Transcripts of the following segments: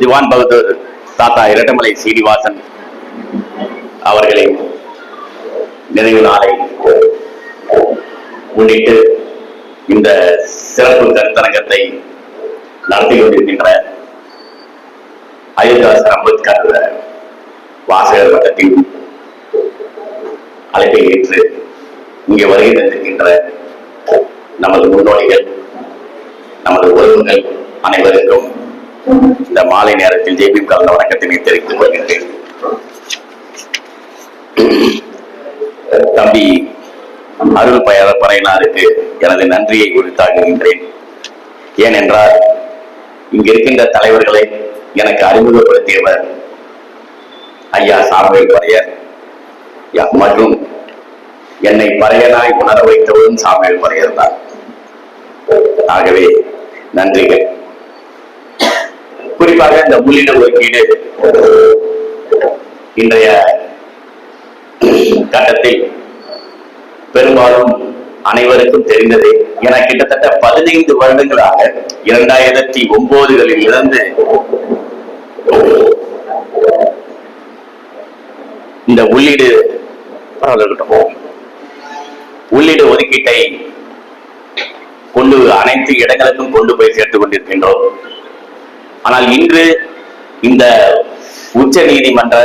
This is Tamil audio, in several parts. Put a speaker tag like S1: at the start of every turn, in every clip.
S1: திவான் பகதூர் தாத்தா இரட்டமலை சீனிவாசன் அவர்களின் நினைவு நாளை முன்னிட்டு இந்த சிறப்பு கருத்தரங்கத்தை நடத்தி கொண்டிருக்கின்ற அயோத்தியாசர் அம்பேத்கர் வாசகர் மட்டத்தின் அழைப்பை ஏற்று இங்கே வருகை தந்திருக்கின்ற நமது முன்னோடிகள் நமது உறவுகள் அனைவருக்கும் இந்த மாலை நேரத்தில் ஜெய்பீம் கலந்த வணக்கத்தினை தெரிவித்துக் கொள்கின்றேன். தம்பி அருள் பயர பறையினாருக்கு எனது நன்றியை உரித்தாக்குகின்றேன். ஏனென்றால் இங்க இருக்கின்ற தலைவர்களை எனக்கு அறிமுகப்படுத்தியவர் ஐயா சாமுவேல் பறையர். யா- மற்றும் என்னை பறையனாய் உணர வைத்தவரும் சாமுவேல் பறையர் தான். ஆகவே நன்றிகள். குறிப்பாக இந்த உள்ளிட ஒதுக்கீடு இன்றைய கட்டத்தில் பெரும்பாலும் அனைவருக்கும் தெரிந்ததே என கிட்டத்தட்ட பதினைந்து வருடங்களாக இரண்டாயிரத்தி ஒன்பதுகளில் இருந்து இந்த உள்ளீடு உள்ளீடு ஒதுக்கீட்டை கொண்டு அனைத்து இடங்களுக்கும் கொண்டு போய் சேர்த்துக் கொண்டிருக்கின்றோம். ஆனால் இன்று இந்த உச்ச நீதிமன்ற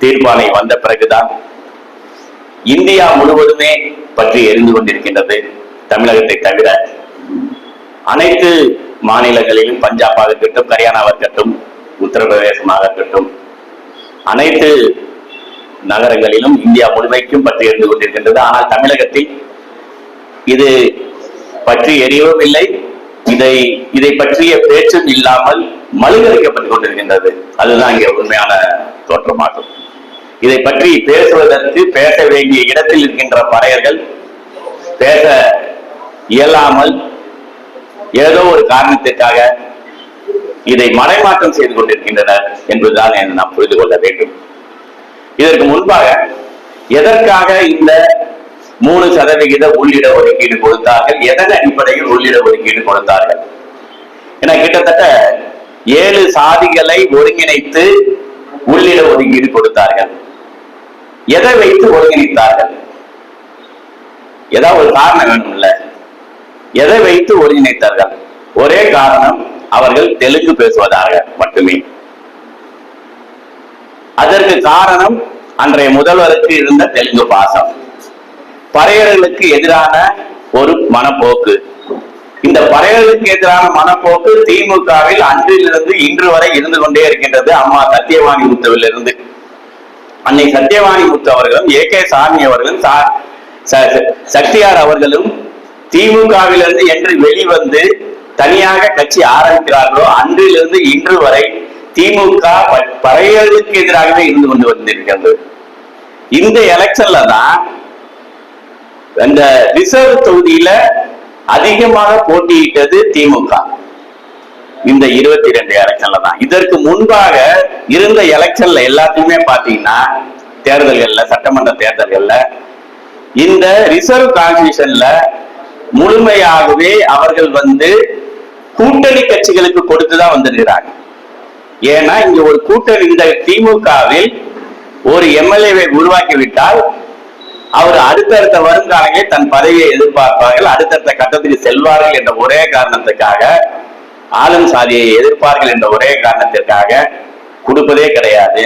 S1: தீர்ப்பாணை வந்த பிறகுதான் இந்தியா முழுவதுமே பற்றி எரிந்து கொண்டிருக்கின்றது தமிழகத்தை தவிர. அனைத்து மாநிலங்களிலும் பஞ்சாபாக இருக்கட்டும் ஹரியானாவாக இருக்கட்டும் உத்தரப்பிரதேசமாக இருக்கட்டும் அனைத்து நகரங்களிலும் இந்தியா முழுமைக்கும் பற்றி எரிந்து கொண்டிருக்கின்றது. ஆனால் தமிழகத்தில் இது பற்றி எரியவும் இல்லை. இதை இதை பற்றிய பேச்சும் இல்லாமல் மழுங்கடிக்கப்பட்டுக் கொண்டிருக்கின்றது அதுதான் இங்கே உண்மையான தோற்றமாகும். இதை பற்றி பேசுவதற்கு பேச வேண்டிய இடத்தில் இருக்கின்ற பறையர்கள் பேச இயலாமல் ஏதோ ஒரு காரணத்திற்காக இதை மறைமாற்றம் செய்து கொண்டிருக்கின்றனர் என்பதுதான் என்று நாம் புரிந்து கொள்ள வேண்டும். இதற்கு முன்பாக எதற்காக இந்த மூணு சதவிகித உள்ளிட ஒதுக்கீடு கொடுத்தார்கள்? எதன் அடிப்படையில் உள்ளிட ஒதுக்கீடு கொடுத்தார்கள்? என கிட்டத்தட்ட ஏழு சாதிகளை ஒருங்கிணைத்து உள்ளிட ஒதுக்கீடு கொடுத்தார்கள். எதை வைத்து ஒருங்கிணைத்தார்கள்? ஏதாவது ஒரு காரணம் வேணும்ல. எதை வைத்து ஒருங்கிணைத்தார்கள்? ஒரே காரணம் அவர்கள் தெலுங்கு பேசுவதாக மட்டுமே. அதற்கு காரணம் அன்றைய முதல்வருக்கு இருந்த தெலுங்கு பாசம். பறையர்களுக்கு எதிரான ஒரு மனப்போக்கு. இந்த பறையர்களுக்கு எதிரான மனப்போக்கு திமுகவில் அன்றிலிருந்து இன்று வரை இருந்து கொண்டே இருக்கின்றது அம்மா சத்தியவாணி முத்துவில் இருந்து அன்னை சத்தியவாணி முத்து அவர்களும் ஏ கே சாமி அவர்களும் சா- ச- சக்தியார் அவர்களும் திமுகவிலிருந்து என்று வெளிவந்து தனியாக கட்சி ஆரம்பிக்கிறார்களோ அன்றிலிருந்து இன்று வரை திமுக ப- பறையர்களுக்கு எதிராகவே இருந்து கொண்டு வந்திருக்கிறது. இந்த எலெக்ஷன்ல தான் அந்த ரிசர்வ் தொகுதியில அதிகமாக போட்டியிட்டது திமுக. இந்த இருபத்தி ரெண்டு எலெக்ஷன்ல தான். இதற்கு முன்பாக இருந்த எலெக்ஷன்ல எல்லாத்தையுமே பாத்தீங்கன்னா தேர்தல்கள்ல சட்டமன்ற தேர்தல்கள்ல இந்த ரிசர்வ் கான்ஸ்டியூஷன்ல முழுமையாகவே அவர்கள் வந்து கூட்டணி கட்சிகளுக்கு கொடுத்துதான் வந்திருக்கிறாங்க. ஏன்னா இங்க ஒரு கூட்டணி இந்த திமுகவில் ஒரு எம்எல்ஏவை உருவாக்கி விட்டால் அவர் அடுத்தடுத்த வருங்காலங்களில் தன் பதவியை எதிர்பார்ப்பார்கள் அடுத்தடுத்த கட்டத்துக்கு செல்வார்கள் என்ற ஒரே காரணத்துக்காக ஆளும் சாதியை எதிர்ப்பார்கள் என்ற ஒரே காரணத்திற்காக கொடுப்பதே கிடையாது.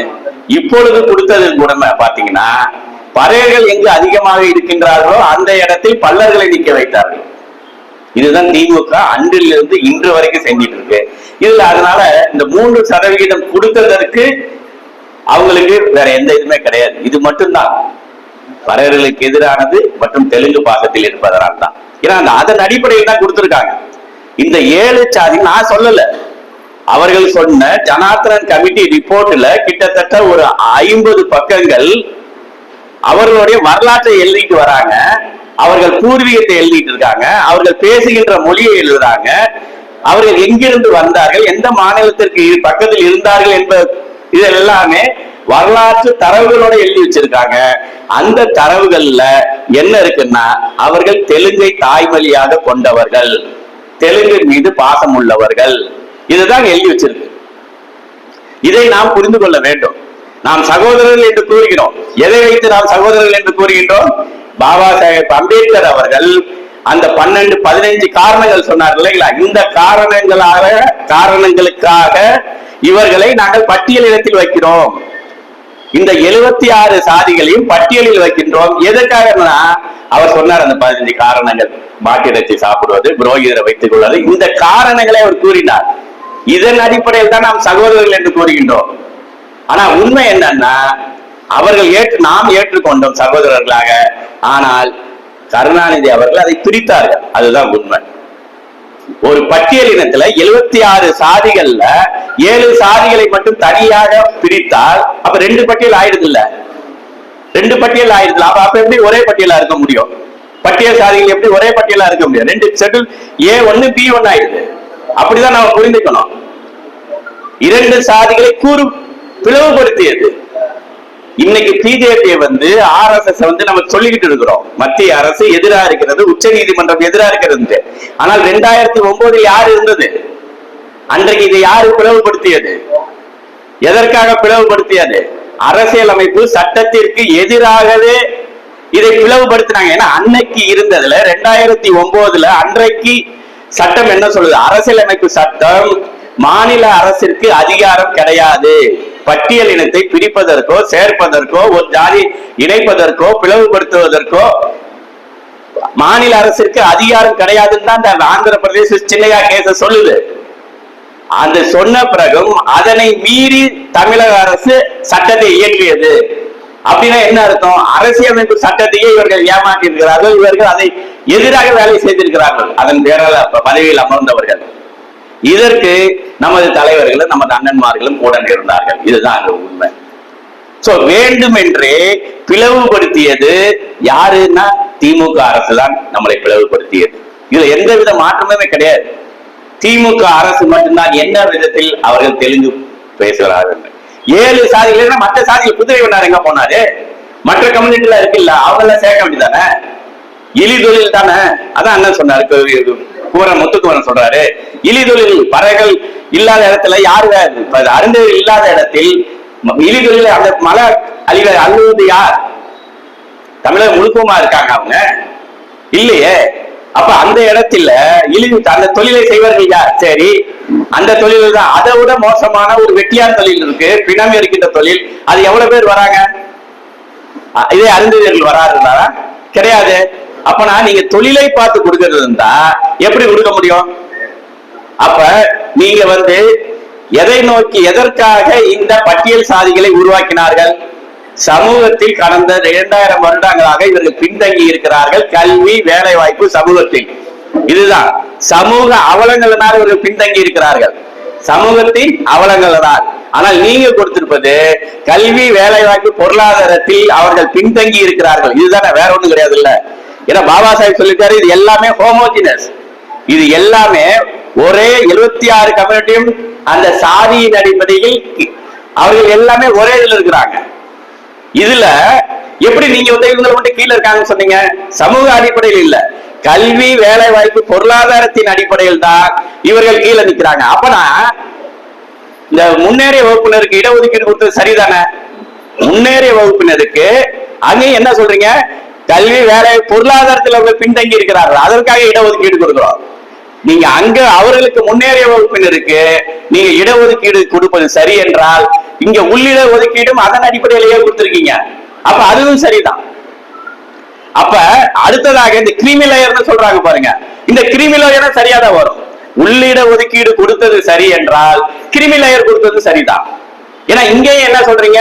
S1: இப்பொழுது கொடுத்தது கூட பாத்தீங்கன்னா பறையர்கள் எங்கு அதிகமாக இருக்கின்றார்களோ அந்த இடத்தில் பல்லர்களை நிக்க வைத்தார்கள். இதுதான் திமுக அன்றிலிருந்து இன்று வரைக்கும் செஞ்சிட்டு இருக்கு. இதுல அதனால இந்த மூன்று சதவிகிதம் கொடுத்ததற்கு அவங்களுக்கு வேற எந்த இதுவுமே கிடையாது. இது மட்டும்தான். வரையர்களுக்கு எதிரானது மற்றும் தெலுங்கு பாகத்தில் இருப்பதனால் தான். ஏன்னா அந்த அதன் அடிப்படையில் தான் கொடுத்திருக்காங்க. இந்த ஏழு சாதி நான் சொல்லல. அவர்கள் சொன்ன ஜனார்த்தனன் கமிட்டி ரிப்போர்ட்ல கிட்டத்தட்ட ஒரு ஐம்பது பக்கங்கள் அவர்களுடைய வரலாற்றை எழுதிட்டு வராங்க. அவர்கள் பூர்வீகத்தை எழுதிட்டு இருக்காங்க. அவர்கள் பேசுகின்ற மொழியை எழுதுறாங்க. அவர்கள் எங்கிருந்து வந்தார்கள்? எந்த மாநிலத்திற்கு பக்கத்தில் இருந்தார்கள் என்ப இது எல்லாமே வரலாற்று தரவுகளோட எழுதி வச்சிருக்காங்க. அந்த தரவுகள்ல என்ன இருக்குன்னா அவர்கள் தெலுங்கை தாய்மொழியாக கொண்டவர்கள் தெலுங்கு மீது பாசம் உள்ளவர்கள். இதுதான் எழுதி வச்சிருக்கு. இதை நாம் புரிந்து கொள்ள வேண்டும். நாம் சகோதரர்கள் என்று கூறுகிறோம். எதை வைத்து நாம் சகோதரர்கள் என்று கூறுகின்றோம்? பாபா சாஹேப் அம்பேத்கர் அவர்கள் அந்த பன்னெண்டு பதினைஞ்சு காரணங்கள் சொன்னார் இல்லைங்களா? இந்த காரணங்களாக காரணங்களுக்காக இவர்களை நாங்கள் பட்டியலிடத்தில் வைக்கிறோம். இந்த எழுபத்தி ஆறு சாதிகளையும் பட்டியலில் வைக்கின்றோம். எதற்காகனா அவர் சொன்னார் அந்த பதினஞ்சு காரணங்கள். மாட்டிறைச்சி சாப்பிடுவது புரோகிதரை வைத்துக் கொள்வது. இந்த காரணங்களை அவர் கூறினார். இதன் அடிப்படையில் தான் நாம் சகோதரர்கள் என்று கூறுகின்றோம். ஆனா உண்மை என்னன்னா அவர்கள் ஏற்று நாம் ஏற்றுக்கொண்டோம் சகோதரர்களாக. ஆனால் கருணாநிதி அவர்கள் அதை பிரித்தார்கள் அதுதான் உண்மை. ஒரு பட்டியலினத்துல எழுபத்தி ஆறு சாதிகள்ல ஏழு சாதிகளை மட்டும் தனியாக பிரித்தால் அப்ப ரெண்டு பட்டியல் ஆயிடுது இல்ல ரெண்டு பட்டியல் ஆயிடுது அப்ப அப்ப எப்படி ஒரே பட்டியலா இருக்க முடியும்? பட்டியல் சாதிகள் எப்படி ஒரே பட்டியலா இருக்க முடியும்? ரெண்டு ஷெட்யூல் ஏ ஒன்னு பி ஒன்னு ஆயிடுது. அப்படிதான் நாம புரிந்துக்கணும். இரண்டு சாதிகளை கூறு பிளவுபடுத்தியது. இன்னைக்கு பிஜேபி வந்து ஆர் எஸ் எஸ் வந்து நம்ம சொல்லிக்கிட்டு இருக்கிறோம். மத்திய அரசு எதிரா இருக்கிறது உச்ச நீதிமன்றம் எதிரா இருக்கிறது ஆனால் ரெண்டாயிரத்தி ஒன்பதில் யார் இருந்தது? அன்றைக்கு இதை யாரு பிளவுபடுத்தியது? எதற்காக பிளவுபடுத்தியது? அரசியலமைப்பு சட்டத்திற்கு எதிராகவே இதை பிளவுபடுத்தினாங்க. ஏன்னா அன்னைக்கு இருந்ததுல ரெண்டாயிரத்தி ஒன்பதுல அன்றைக்கு சட்டம் என்ன சொல்லுது? அரசியலமைப்பு சட்டம் மாநில அரசிற்கு அதிகாரம் கிடையாது. பட்டியல் இனத்தை பிரிப்பதற்கோ சேர்ப்பதற்கோ ஒரு ஜாதி இணைப்பதற்கோ பிளவுபடுத்துவதற்கோ மாநில அரசிற்கு அதிகாரம் கிடையாதுன்னு தான் அந்த ஆந்திர பிரதேச சின்னையா கேச சொல்லுது. அந்த சொன்ன பிறகும் அதனை மீறி தமிழக அரசு சட்டத்தை இயற்றியது. அப்படின்னா என்ன அர்த்தம்? அரசியலமைப்பு சட்டத்தையே இவர்கள் ஏமாற்றி இருக்கிறார்கள் இவர்கள் அதை எதிராக வேலை செய்திருக்கிறார்கள். அதன் பேரால் பதவியில் அமர்ந்தவர்கள். இதற்கு நமது தலைவர்களும் நமது அண்ணன்மார்களும் உடன் இருந்தார்கள் இதுதான் அங்க உண்மை. சோ வேண்டுமென்றே பிளவுபடுத்தியது யாருன்னா திமுக அரசு தான் நம்மளை பிளவுபடுத்தியது. இதுல எந்தவித மாற்றமுமே கிடையாது. திமுக அரசு மட்டும்தான் என்ன விதத்தில் அவர்கள் தெலுங்கு பேசுகிறார்கள் ஏழு சாதிகள் மற்ற சாதிகள் குதிரை வண்ணார் எங்க போனாரு? மற்ற கம்யூனிட்டில இருக்குல்ல அவங்க எல்லாம் சேர்க்க வேண்டியதானே இலி தொழில் தானே? அதான் அண்ணன் சொன்னாரு கு- குமரன் முத்துக்குமரன் சொல்றாரு இலி தொழில் பறவைகள் இல்லாத இடத்துல யாரு அருந்ததிகள் இல்லாத இடத்தில் ம- அந்த மலை அழிவ அழுவது யார்? தமிழக முழுக்கமா இருக்காங்க அவங்க. இல்லையே. அப்ப அந்த இடத்துல இழி அந்த தொழிலை செய்வார்கள் யார்? சரி. அந்த தொழில் தான். அதை விட மோசமான ஒரு வெட்டியார் தொழில் இருக்கு. பிணம் இருக்கின்ற தொழில். அது எவ்வளவு பேர் வராங்க? இதே அருந்ததியர்கள் வராருங்களா கிடையாது. அப்பனா நீங்க தொழிலை பார்த்து கொடுக்கறது இருந்தா எப்படி கொடுக்க முடியும்? அப்ப நீங்க வந்து எதை நோக்கி எதற்காக இந்த பட்டியல் சாதிகளை உருவாக்கினார்கள்? சமூகத்தில் கடந்த இரண்டாயிரம் வருடங்களாக இவர்கள் பின்தங்கி இருக்கிறார்கள். கல்வி வேலை வாய்ப்பு சமூகத்தில். இதுதான். சமூக அவலங்களினால் இவர்கள் பின்தங்கி இருக்கிறார்கள். சமூகத்தின் அவலங்களினால் ஆனால் நீங்க கொடுத்திருப்பது கல்வி வேலை வாய்ப்பு பொருளாதாரத்தில் அவர்கள் பின்தங்கி இருக்கிறார்கள். இதுதானே வேற ஒண்ணும் கிடையாது இல்ல ஏன்னா பாபா சாஹிப் சொல்லிட்டாரு இது எல்லாமே ஹோமோஜினஸ் இது எல்லாமே ஒரே எழுபத்தி ஆறு கம்யூனிட்டியும் அந்த சாதியின் அடிப்படையில் அவர்கள் எல்லாமே ஒரே இதுல இருக்கிறாங்க. இதுல எப்படி நீங்க வந்து இவங்களை மட்டும் கீழே இருக்காங்கன்னு சொன்னீங்க? சமூக அடிப்படையில் இல்ல. கல்வி வேலை வாய்ப்பு பொருளாதாரத்தின் அடிப்படையில் தான் இவர்கள் கீழே நிக்கிறாங்க. அப்பனா இந்த முன்னேறிய வகுப்பினருக்கு இடஒதுக்கீடு கொடுத்தது சரிதானே? முன்னேறிய வகுப்பினருக்கு அங்கேயும் என்ன சொல்றீங்க? கல்வி வேலை பொருளாதாரத்தில் அவர்கள் பின்தங்கி இருக்கிறார்கள். அதற்காக இடஒதுக்கீடு கொடுக்கிறோம். நீங்க அங்க அவர்களுக்கு முன்னேறிய வகுப்பினருக்கு நீங்க இடஒதுக்கீடு கொடுப்பது சரி என்றால் இங்க உள்ளிட ஒதுக்கீடும் அதன் அடிப்படையிலேயே கொடுத்திருக்கீங்க. அப்ப அதுவும் சரிதான். அப்ப அடுத்ததாக இந்த கிரிமி லேயர்னு சொல்றாங்க பாருங்க. இந்த கிரிமி லேயர் சரியா தான் வரும். உள்ளிட ஒதுக்கீடு கொடுத்தது சரி என்றால் கிரிமி லேயர் கொடுத்தது சரிதான். ஏன்னா இங்கேயும் என்ன சொல்றீங்க?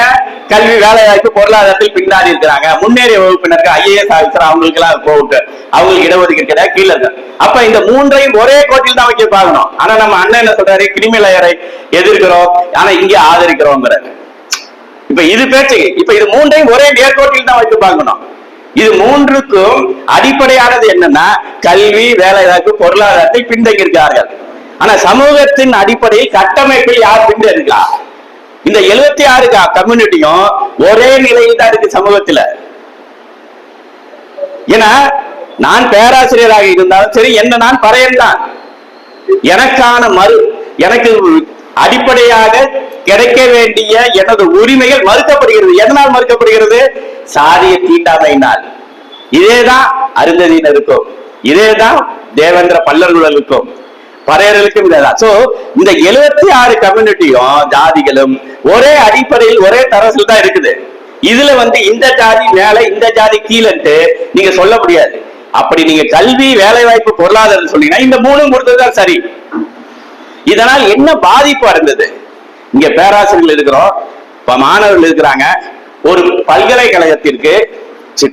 S1: கல்வி வேலை வாய்ப்பு பொருளாதாரத்தில் பின்னாடி இருக்கிறாங்க. முன்னேறிய வகுப்பினருக்கு ஐஏஎஸ் ஆஃபீஸர் அவங்களுக்கு எல்லாம் போட்டு அவங்களுக்கு இடஒதுக்கீடு கிடையாது கீழே இருக்கு. அப்ப இந்த மூன்றையும் ஒரே கோட்டில் தான் வைக்க பார்க்கணும். ஆனா நம்ம அண்ணன் என்ன சொல்றாரு? கிரிமி லேயரை எதிர்க்கிறோம். ஆனா இங்கே ஆதரிக்கிறோங்கிறாரு இப்ப இது பேச்சு. இப்ப இது மூன்றையும் ஒரே நேர்கோட்டில் தான் வைத்து பார்க்கணும். இது மூன்றுக்கும் அடிப்படையானது என்னன்னா கல்வி வேலைவாய்ப்பு பொருளாதாரத்தை பின்தங்கி இருக்கிறார்கள். ஆனா சமூகத்தின் அடிப்படையில் கட்டமைப்பில் யார் பின்தங்கா இந்த எழுபத்தி ஆறு கம்யூனிட்டியும் ஒரே நிலையில் தான் இருக்கு சமூகத்துல. ஏன்னா நான் பேராசிரியராக இருந்தாலும் சரி என்ன நான் பறையன் தான் எனக்கான மறு எனக்கு அடிப்படையாக கிடைக்க வேண்டிய எனது உரிமைகள் மறுக்கப்படுகிறது. எதனால் மறுக்கப்படுகிறது? சாதிய தீண்டாமையினால் இதேதான் அருந்ததியினருக்கும் இதேதான் தேவேந்திர பல்லர்களுக்கும். பறையர்களுக்கும் சோ இந்த எழுபத்தி ஆறு கம்யூனிட்டியும் ஜாதிகளும் ஒரே அடிப்படையில் ஒரே தரசில் தான் இருக்குது. இதுல வந்து இந்த ஜாதி மேல இந்த ஜாதி கீழன்ட்டு நீங்க சொல்ல முடியாது. அப்படி நீங்க கல்வி வேலை வாய்ப்பு பொருளாதாரம் சொன்னீங்கன்னா இந்த மூணும் கொடுத்ததுதான் சரி. இதனால் என்ன பாதிப்பு அடைந்தது? இங்க பேராசிரியர்கள் இருக்கிறோம் இப்ப மாணவர்கள் இருக்கிறாங்க. ஒரு பல்கலைக்கழகத்திற்கு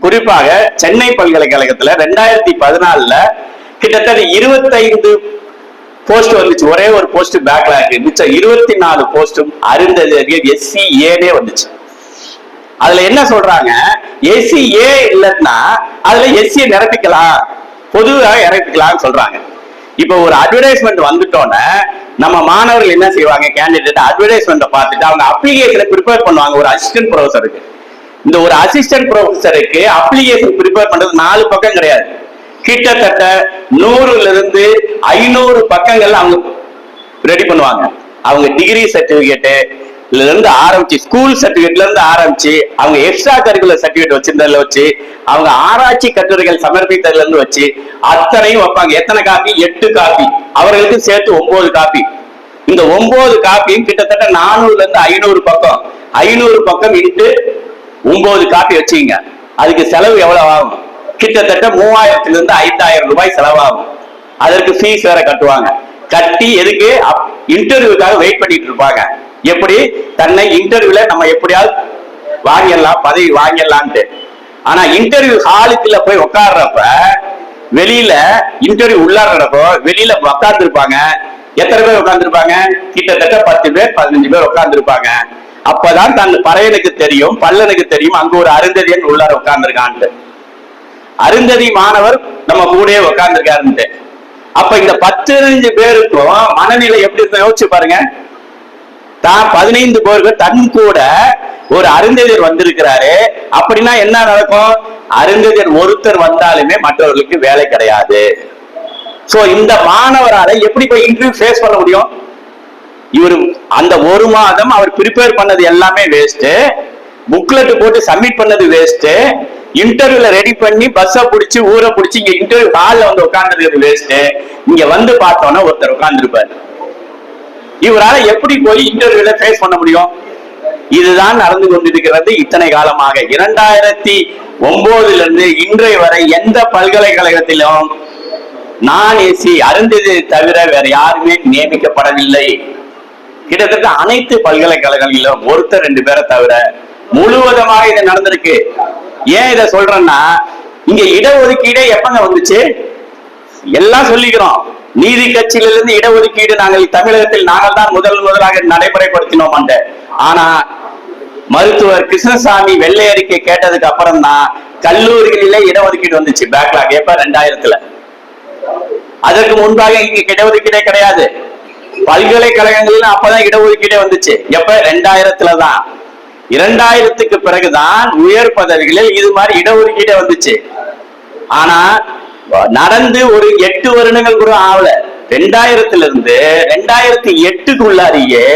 S1: குறிப்பாக சென்னை பல்கலைக்கழகத்துல ரெண்டாயிரத்தி பதினாலுல கிட்டத்தட்ட இருபத்தைந்து போஸ்ட் வந்துச்சு. ஒரே ஒரு போஸ்ட் பேக்லாக் மிச்சம் இருபத்தி நாலு போஸ்டும் அருந்ததியர்கள் எஸ்சி ஏனே வந்துச்சு. அதுல என்ன சொல்றாங்க? எஸ்சி ஏ இல்லைன்னா அதுல எஸ்சி நிரப்பிக்கலாம். பொதுவாக நிரப்பிக்கலாம்னு சொல்றாங்க. இப்போ ஒரு அட்வர்டைஸ்மெண்ட் வந்துட்டோன்னே நம்ம மாணவர்கள் என்ன செய்வாங்க? கேண்டிடேட் அட்வர்டைஸ்மெண்ட்டை பார்த்துட்டு அவங்க அப்ளிகேஷனை ப்ரிப்பேர் பண்ணுவாங்க. ஒரு அசிஸ்டன்ட் ப்ரொஃபஸருக்கு இந்த ஒரு அசிஸ்டன்ட் ப்ரொஃபஸருக்கு அப்ளிகேஷன் ப்ரிப்பேர் பண்றது நாலு பக்கம் கிடையாது. கிட்டத்தட்ட நூறுல இருந்து ஐநூறு பக்கங்கள் அவங்க ரெடி பண்ணுவாங்க. அவங்க டிகிரி சர்டிபிகேட்டு இருந்து ஆரம்பிச்சு ஸ்கூல் சர்டிபிகேட்ல இருந்து ஆரம்பிச்சு அவங்க எக்ஸ்ட்ரா கரிக்குலர் சர்டிபிகேட் வச்சிருந்ததுல வச்சு அவங்க ஆராய்ச்சி கட்டுரைகள் சமர்ப்பித்ததுல இருந்து வச்சு அத்தனையும் வைப்பாங்க. எத்தனை காப்பி எட்டு காப்பி அவர்களுக்கு சேர்த்து ஒன்பது காப்பி இந்த ஒன்பது காப்பியும் கிட்டத்தட்ட நானூறுல இருந்து ஐநூறு பக்கம். ஐநூறு பக்கம் இட்டு ஒன்பது காப்பி வச்சுங்க அதுக்கு செலவு எவ்வளவு ஆகும்? கிட்டத்தட்ட மூவாயிரத்துல இருந்து ஐந்தாயிரம் ரூபாய் செலவாகும். அதற்கு ஃபீஸ் வேற கட்டுவாங்க. கட்டி எதுக்கு? இன்டர்வியூக்காக வெயிட் பண்ணிட்டு இருப்பாங்க. எப்படி? தன்னை இன்டர்வியூல நம்ம எப்படியாவது வாங்கிடலாம் பதவி வாங்கிடலான்ட்டு. ஆனா இன்டர்வியூ ஹாலுக்குள்ள போய் உட்காடுறப்ப வெளியில இன்டர்வியூ உள்ளாடுறப்போ வெளியில உட்கார்ந்து இருப்பாங்க எத்தனை பேர் உட்கார்ந்துருப்பாங்க? கிட்டத்தட்ட பத்து பேர் பதினஞ்சு பேர் உட்கார்ந்துருப்பாங்க. அப்பதான் தன் பறையனுக்கு தெரியும் பல்லனுக்கு தெரியும் அங்க ஒரு அருந்ததியன் உள்ளார உட்கார்ந்துருக்கான்ட்டு. அருந்ததி மாணவர் நம்ம கூட உட்கார்ந்துருக்காருன்ட்டு அப்ப இந்த பதினஞ்சு பேருக்கும் மனநிலை எப்படி இருக்கும் யோசிச்சு பாருங்க. தான் பதினைந்து பேருக்கு தன் கூட ஒரு அருந்ததியர் வந்திருக்கிறாரு. அப்படின்னா என்ன நடக்கும்? அருந்ததியர் ஒருத்தர் வந்தாலுமே மற்றவர்களுக்கு வேலை கிடையாது. சோ இந்த மாணவரால எப்படி போய் இன்டர்வியூ ஃபேஸ் பண்ண முடியும்? இவர் அந்த ஒரு மாதம் அவர் ப்ரிப்பேர் பண்ணது எல்லாமே வேஸ்ட் புக்லெட் போட்டு சப்மிட் பண்ணது வேஸ்ட் இன்டர்வியூல ரெடி பண்ணி பஸ்ஸ புடிச்சு ஊரை புடிச்சு இங்க இன்டர்வியூ ஹால்ல வந்து உட்கார்ந்துருக்கிறது வேஸ்ட் இங்க வந்து பார்த்தோம்னா ஒருத்தர் உட்கார்ந்துருப்பாரு. இவரால எப்படி போய் இன்டர்வியூல ஃபேஸ் பண்ண முடியும்? இதுதான் நடந்து கொண்டிருக்கிறது இத்தனை காலமாக. இரண்டாயிரத்தி ஒன்பதுல இருந்து இன்றைய வரை எந்த பல்கலைக்கழகத்திலும் நான் ஏசி அருந்ததை தவிர வேற யாருமே நியமிக்கப்படவில்லை. கிட்டத்தட்ட அனைத்து பல்கலைக்கழகங்களிலும் ஒருத்தர் ரெண்டு பேரை தவிர முழுவதுமாக இது நடந்திருக்கு. ஏன் இதை சொல்றேன்னா இங்க இடஒதுக்கீடே எப்பங்க வந்துச்சு? எல்லாம் சொல்லிக்கிறோம். நீதி கட்சியில இருந்து இடஒதுக்கீடு நாங்கள் தமிழகத்தில் நாங்கள் தான் முதல் முதலாக நடைமுறைப்படுத்தினோம் அந்த ஆனா மருத்துவர் கிருஷ்ணசாமி வெள்ளை அறிக்கை கேட்டதுக்கு அப்புறம் தான் கல்லூரிகளிலே இடஒதுக்கீடு வந்துச்சு. பேக்லாக் எப்ப? ரெண்டாயிரத்துல. அதற்கு முன்பாக இங்க இடஒதுக்கீடே கிடையாது. பல்கலைக்கழகங்கள்ல அப்பதான் இடஒதுக்கீடே வந்துச்சு. எப்ப? ரெண்டாயிரத்துலதான் இரண்டாயிரத்துக்கு பிறகுதான் உயர் பதவிகளில் இது மாதிரி இடஒதுக்கீடு வந்துச்சு. ஆனா நடந்து ஒரு எட்டு வருடங்கள் கூட ஆகல. ரெண்டாயிரத்துல இருந்து ரெண்டாயிரத்தி எட்டுக்குள்ளாரியே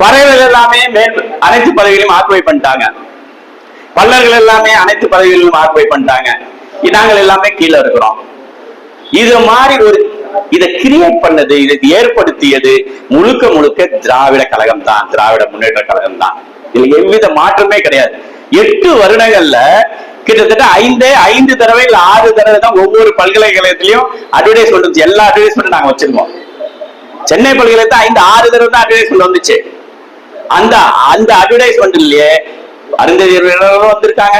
S1: பறவைகள் எல்லாமே மேல் அனைத்து பதவிகளையும் ஆக்குவை பண்ணிட்டாங்க. பல்லர்கள் எல்லாமே அனைத்து பதவிகளிலும் ஆக்குவை பண்ணிட்டாங்க. நாங்கள் எல்லாமே கீழே இருக்கிறோம். இது மாதிரி ஒரு இதை கிரியேட் பண்ணது இதை ஏற்படுத்தியது முழுக்க முழுக்க திராவிட கழகம் தான் திராவிட முன்னேற்ற கழகம் தான் இதுல எவ்வித மாற்றமே கிடையாது. எட்டு வருடங்கள்ல கிட்டத்தட்ட ஐந்தே ஐந்து தடவை இல்ல ஆறு தடவை தான் ஒவ்வொரு பல்கலைக்கழகத்திலயும் அட்வர்டைஸ்மெண்ட் வந்துச்சு. எல்லா அட்வர்டைஸ்மெண்ட் நாங்க வச்சிருக்கோம் சென்னை பல்கலைக்கழகத்தை ஐந்து ஆறு தடவை தான் அட்வர்டைஸ்மெண்ட் வந்துச்சு. அந்த அந்த அட்வர்டைஸ்மெண்ட்லயே அருந்ததியர்களும் வந்திருக்காங்க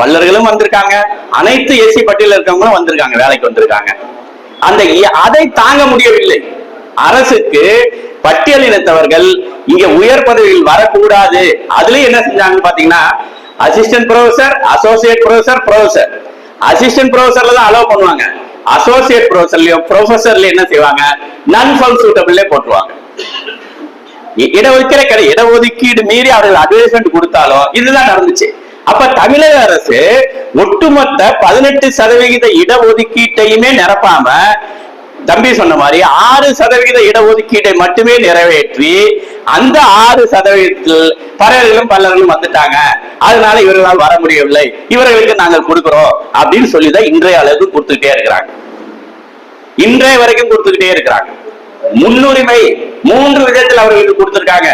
S1: பல்லர்களும் வந்திருக்காங்க அனைத்து எஸ்சி பட்டியல இருக்கவங்களும் வந்திருக்காங்க வேலைக்கு வந்திருக்காங்க. அந்த அதை தாங்க முடியவில்லை. அரசுக்கு பட்டியலினத்தவர்கள் இங்க உயர் பதவியில் வரக்கூடாது. அதுலயும் என்ன செஞ்சாங்கன்னு பாத்தீங்கன்னா assistant professor associate professor professor assistant ப்ரொஃபசர்ல தான் அலோவ் பண்ணுவாங்க. அசோசியேட் ப்ரொஃபசர்லயும் ப்ரொஃபசர்ல என்ன செய்வாங்க? நன் ஃபல் சூட்டபிள்லே போட்டுருவாங்க இடஒதுக்கீடு கிடையாது இடஒதுக்கீடு மீறி அவர்கள் அட்வைஸ்மெண்ட் கொடுத்தாலும் இதுதான் நடந்துச்சு. அப்ப தமிழக அரசு ஒட்டுமொத்த பதினெட்டு சதவிகித இடஒதுக்கீட்டையுமே நிரப்பாம தம்பி சொன்ன மாதிரி ஆறு சதவிகித இடஒதுக்கீட்டை மட்டுமே நிறைவேற்றி அந்த ஆறு சதவீதத்தில் பறவைகளும் பல்லர்களும் வந்துட்டாங்க. அதனால இவர்களால் வர முடியவில்லை. இவர்களுக்கு நாங்கள் கொடுக்கிறோம் அப்படின்னு சொல்லிதான் இன்றைய அளவுக்கு கொடுத்துக்கிட்டே இருக்கிறாங்க. இன்றைய வரைக்கும் கொடுத்துக்கிட்டே இருக்கிறாங்க. முன்னுரிமை மூன்று விதத்தில் அவர்களுக்கு கொடுத்திருக்காங்க.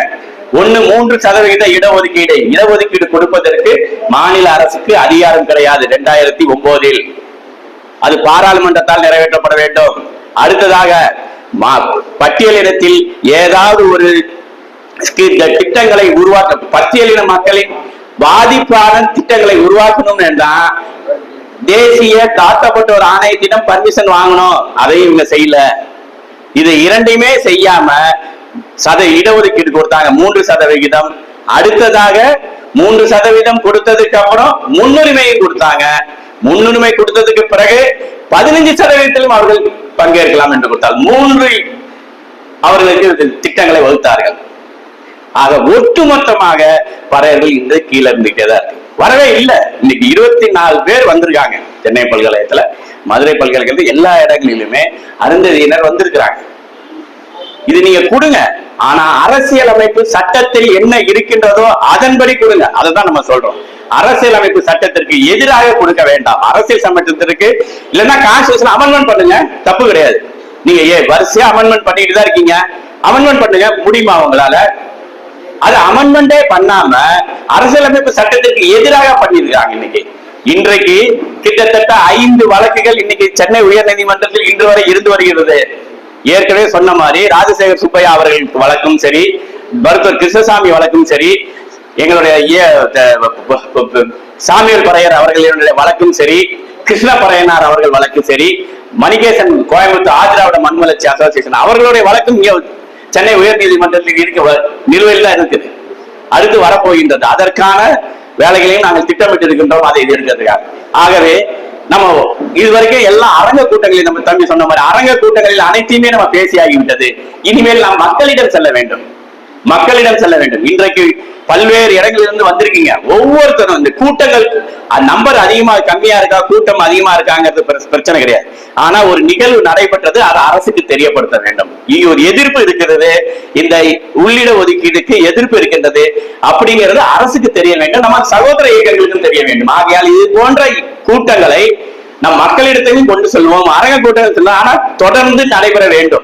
S1: ஒண்ணு மூன்று சதவிகித இடஒதுக்கீடு. இடஒதுக்கீடு கொடுப்பதற்கு மாநில அரசுக்கு அதிகாரம் கிடையாது. இரண்டாயிரத்தி ஒன்பதில் அது பாராளுமன்றத்தால் நிறைவேற்றப்பட வேண்டும். அடுத்ததாக பட்டியலினத்தில் ஏதாவது ஒரு திட்டங்களை உருவாக்க பட்டியலின மக்களின் பாதிப்பான திட்டங்களை உருவாக்கணும் என்றா தேசிய தாழ்த்தப்பட்டோர் ஆணையத்திடம் பர்மிஷன் வாங்கணும். அதையும் இவங்க செய்யல. இது இரண்டையுமே செய்யாம சத இடஒதுக்கீடு கொடுத்தாங்க. மூன்று சதவிகிதம். அடுத்ததாக மூன்று சதவீதம் கொடுத்ததுக்கு அப்புறம் முன்னுரிமையும் கொடுத்தாங்க. முன்னுரிமை கொடுத்ததுக்கு பிறகு பதினஞ்சு சதவீதத்திலும் அவர்கள் பங்கேற்கலாம் என்று கொடுத்தால் மூன்று அவர்களுக்கு திட்டங்களை வகுத்தார்கள். ஆக ஒட்டுமொத்தமாக பறையர்கள் இன்று கீழே இருந்துகிட்டே தான் இருக்கு. வரவே இல்லை. இன்னைக்கு இருபத்தி நாலு பேர் வந்திருக்காங்க சென்னை பல்கலைக்கழகத்துல. மதுரை பல்கலைக்கழகத்துல எல்லா இடங்களிலுமே அருந்ததியினர் வந்திருக்கிறாங்க. இது நீங்க கொடுங்க. ஆனா அரசியல் அமைப்பு சட்டத்தில் என்ன இருக்கின்றதோ அதன்படி கொடுங்க. அதுதான் நம்ம சொல்றோம். அரசியலமைப்பு சட்டத்திற்கு எதிராக கொடுக்க வேண்டாம். அரசியல் சட்டத்திற்கு இல்லைன்னா கான்ஸ்டியூஷன் அமெண்ட்மெண்ட் பண்ணுங்க. தப்பு கிடையாது. நீங்க ஏ வரிசையா அமெண்ட்மெண்ட் பண்ணிட்டு தான் இருக்கீங்க. அமெண்ட்மெண்ட் பண்ணுங்க. முடியுமா உங்களால? அது அமெண்ட்மெண்டே பண்ணாம அரசியலமைப்பு சட்டத்திற்கு எதிராக பண்ணியிருக்காங்க இன்னைக்கு. இன்றைக்கு கிட்டத்தட்ட ஐந்து வழக்குகள் இன்னைக்கு சென்னை உயர்நீதிமன்றத்தில் இன்று வரை இருந்து வருகிறது. ஏற்கனவே சொன்ன மாதிரி ராஜசேகர் சுப்பையா அவர்கள் வழக்கும் சரி மருத்துவர் கிருஷ்ணசாமி வழக்கும் சரி எங்களுடைய சாமியல் பறையர் அவர்களுடைய வழக்கும் சரி கிருஷ்ண பறையனார் அவர்கள் வழக்கும் சரி மணிகேசன் கோயம்புத்தூர் ஆதிராவிட மண்வளர்ச்சி அசோசியேஷன் அவர்களுடைய வழக்கும் இங்கே சென்னை உயர் நீதிமன்றத்தில் இருக்க நிலுவையில் தான் இருக்குது. அடுத்து வரப்போகின்றது. அதற்கான வேலைகளையும் நாங்கள் திட்டமிட்டு இருக்கின்றோம் அதை எதிர்க்கிறதுக்காக. ஆகவே நம்ம இதுவரைக்கும் எல்லா அரங்க கூட்டங்களில் நம்ம தம்பி சொன்ன மாதிரி அரங்க கூட்டங்களில் அனைத்தையுமே நம்ம பேசியாகிவிட்டது. இனிமேல் நாம் மக்களிடம் செல்ல வேண்டும். மக்களிடம் செல்ல வேண்டும். இன்றைக்கு பல்வேறு இடங்களிலிருந்து வந்திருக்கீங்க. ஒவ்வொருத்தரும் இந்த கூட்டங்கள் நம்பர் அதிகமா கம்மியா இருக்கா கூட்டம் அதிகமா இருக்காங்கிறது பிர- பிரச்சனை கிடையாது. ஆனா ஒரு நிகழ்வு நடைபெற்றது அதை அரசுக்கு தெரியப்படுத்த வேண்டும். இங்க ஒரு எதிர்ப்பு இருக்கிறது இந்த உள்ளிட ஒதுக்கீடுக்கு எதிர்ப்பு இருக்கின்றது அப்படிங்கிறது அரசுக்கு தெரிய வேண்டும் நம்ம சகோதர இயக்கங்களுக்கும் தெரிய வேண்டும். ஆகையால் இது போன்ற கூட்டங்களை நம் மக்களிடத்தையும் கொண்டு செல்வோம் அரங்க கூட்டங்கள் ஆனா தொடர்ந்து நடைபெற வேண்டும்.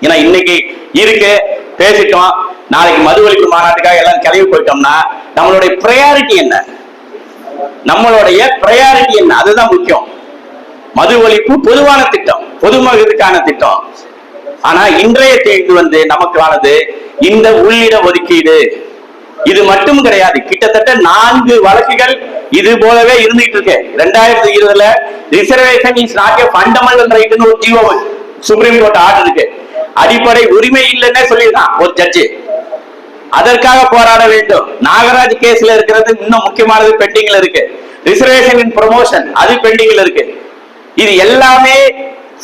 S1: ஏன்னா இன்னைக்கு இருக்கு பேசிட்டோம். நாளைக்கு மது ஒழிப்பு மாநாட்டுக்காக எல்லாம் கிளம்பி போயிட்டோம்னா நம்மளுடைய ப்ரையாரிட்டி என்ன? நம்மளுடைய ப்ரையாரிட்டி என்ன? அதுதான் முக்கியம். மது ஒழிப்பு பொதுவான திட்டம் பொதுமகத்துக்கான திட்டம். ஆனா இன்றைய தேதி வந்து நமக்கானது இந்த உள்ளிட ஒதுக்கீடு. இது மட்டும் கிடையாது. கிட்டத்தட்ட நான்கு வழக்குகள் இது போலவே இருந்துட்டு இருக்கு. ரெண்டாயிரத்தி இருபதுல reservation is not a fundamental ரைட்னு ஒரு ஜீவோ சுப்ரீம் கோர்ட் ஆர்டர் இருக்கு. அடிப்படை உரிமை இல்லைன்னே சொல்லியிருக்கான் ஒரு ஜட்ஜு அதற்காக போராட வேண்டும். நாகராஜ் கேஸ்ல இருக்கிறது இன்னும் முக்கியமானது பெண்டிங்ல இருக்கு. ரிசர்வேஷன் இன் ப்ரொமோஷன் அது பெண்டிங்ல இருக்கு. இது எல்லாமே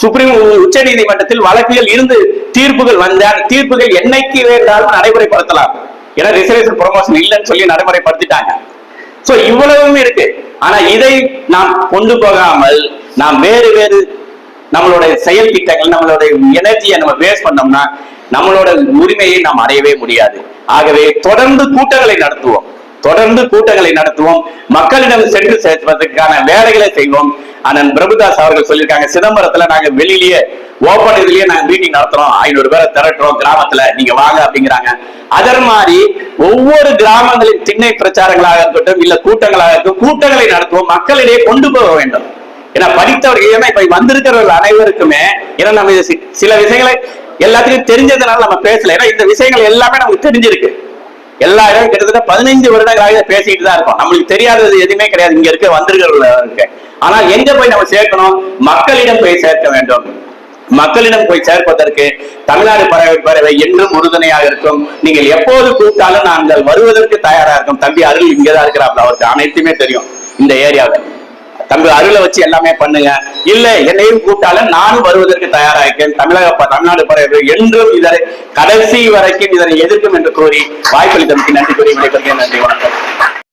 S1: சுப்ரீம் உச்ச நீதிமன்றத்தில் வழக்குகள் இருந்து தீர்ப்புகள் வந்தால் தீர்ப்புகள் என்னைக்கு வேண்டாலும் நடைமுறைப்படுத்தலாம். ஏன்னா ரிசர்வேஷன் ப்ரொமோஷன் இல்லைன்னு சொல்லி நடைமுறைப்படுத்திட்டாங்க. சோ இவ்வளவும் இருக்கு. ஆனா இதை நாம் கொண்டு போகாமல் நாம் வேறு வேறு நம்மளுடைய செயல் திட்டங்கள் நம்மளுடைய எனர்ஜியை நம்ம வேஸ்ட் பண்ணோம்னா நம்மளோட உரிமையை நாம் அடையவே முடியாது. ஆகவே தொடர்ந்து கூட்டங்களை நடத்துவோம். தொடர்ந்து கூட்டங்களை நடத்துவோம். மக்களிடம் சென்று சேர்ப்பதற்கான வேலைகளை செய்வோம். அண்ணன் பிரபுதாஸ் அவர்கள் சொல்லியிருக்காங்க சிதம்பரத்துல நாங்க வெளியிலேயே ஓப்பன் இதுலயே நாங்க மீட்டிங் நடத்துறோம். ஐநூறு பேரை திரட்டுறோம். கிராமத்துல நீங்க வாங்க அப்படிங்கிறாங்க. அதர் மாதிரி ஒவ்வொரு கிராமங்களின் திண்ணை பிரச்சாரங்களாக இருக்கட்டும் இல்ல கூட்டங்களாக இருக்கட்டும் கூட்டங்களை நடத்துவோம். மக்களிடையே கொண்டு போக வேண்டும். ஏன்னா படித்தவர்கள் ஏன்னா இப்ப வந்திருக்கிறவர்கள் அனைவருக்குமே ஏன்னா நம்ம சில விஷயங்களை எல்லாத்துக்கும் தெரிஞ்சதுனால நம்ம பேசல. ஏன்னா இந்த விஷயங்கள் எல்லாமே நமக்கு தெரிஞ்சிருக்கு. எல்லா இடம் கிட்டத்தட்ட பதினைஞ்சு வருடங்களாக பேசிட்டு தான் இருக்கோம். நம்மளுக்கு தெரியாதது எதுவுமே கிடையாது. இங்க இருக்க வந்திருக்கிறவர்கள் ஆனா எங்க போய் நம்ம சேர்க்கணும்? மக்களிடம் போய் சேர்க்க வேண்டும். மக்களிடம் போய் சேர்ப்பதற்கு தமிழ்நாடு பறவை பறவை என்றும் உறுதுணையாக இருக்கும். நீங்கள் எப்போது கூப்பிட்டாலும் நாங்கள் வருவதற்கு தயாரா இருக்கும். தம்பி அருள் இங்கதான் இருக்கிறாப்ல. அவருக்கு அனைத்துமே தெரியும். இந்த ஏரியாவில். தம்பி அருளை வச்சு எல்லாமே பண்ணுங்க. இல்ல என்னையும் கூப்பிட்டாலும் நானும் வருவதற்கு தயாரா இருக்கேன் தமிழக தமிழ்நாடு பறவை என்றும் இதனை கடைசி வரைக்கும் இதனை எதிர்க்கும் என்று கூறி வாய்ப்பளித்தமைக்கு நன்றி கூறி விடைபெறுகிறேன். நன்றி வணக்கம்.